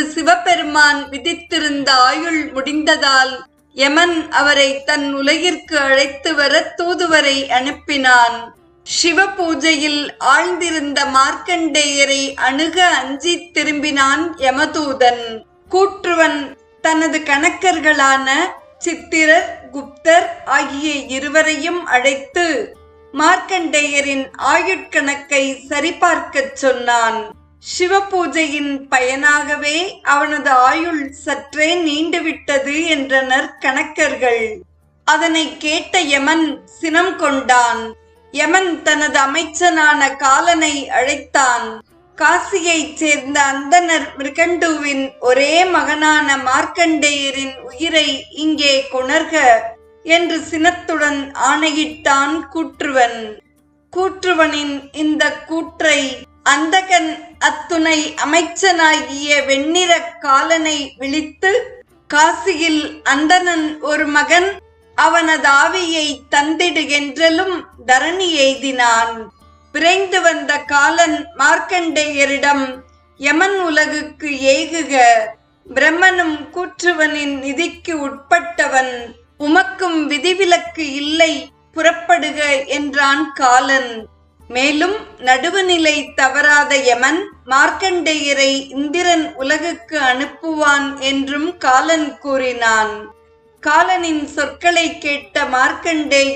சிவபெருமான் விதித்திருந்த ஆயுள் முடிந்ததால் யமன் அவரை தன் உலகிற்கு அழைத்து வர தூதுவரை அனுப்பினான். சிவ பூஜையில் ஆழ்ந்திருந்த மார்க்கண்டேயரை அணுக அஞ்சி திரும்பினான் யமதூதன். கூற்றுவன் தனது கணக்கர்களான சித்திரர் குப்தர் ஆகிய இருவரையும் அழைத்து மார்க்கண்டேயரின் ஆயுட்கணக்கை சரிபார்க்கச் சொன்னான். சிவபூஜையின் பயனாகவே அவனது ஆயுள் சற்றே நீண்டுவிட்டது என்றனர் கணக்கர்கள். அதனை கேட்ட யமன் சினம் கொண்டான். யமன் தனது அமைச்சனான காலனை அழைத்தான். காசியைச் சேர்ந்த அந்தனர் மிருகண்டுவின் ஒரே மகனான மார்க்கண்டேயரின் உயிரை இங்கே கொணர்க என்று சினத்துடன் ஆணையிட்டான் கூற்றுவன். கூற்றுவனின் இந்த கூற்றை அந்தகன் அத்துணை அமைச்சனாகிய வெண்ணிற காலனை விழித்து காசியில் அந்தனன் ஒரு மகன் அவனது ஆவியை தந்திடு என்றலும் தரணி எய்தினான். விரைந்து வந்த காலன் மார்க்கண்டேயரிடம் யமன் உலகுக்கு ஏகுக பிரம்மனும் கூற்றுவனின் நிதிக்கு உட்பட்டவன் உமக்கும் விதிவிலக்கு இல்லை புறப்படுக என்றான் காலன். மேலும் நடுவுநிலை தவறாத யமன் மார்க்கண்டேயரை இந்திரன் உலகுக்கு அனுப்புவான் என்றும் காலன் கூறினான். காலனின் சொற்களை கேட்ட மார்க்கண்டேயர்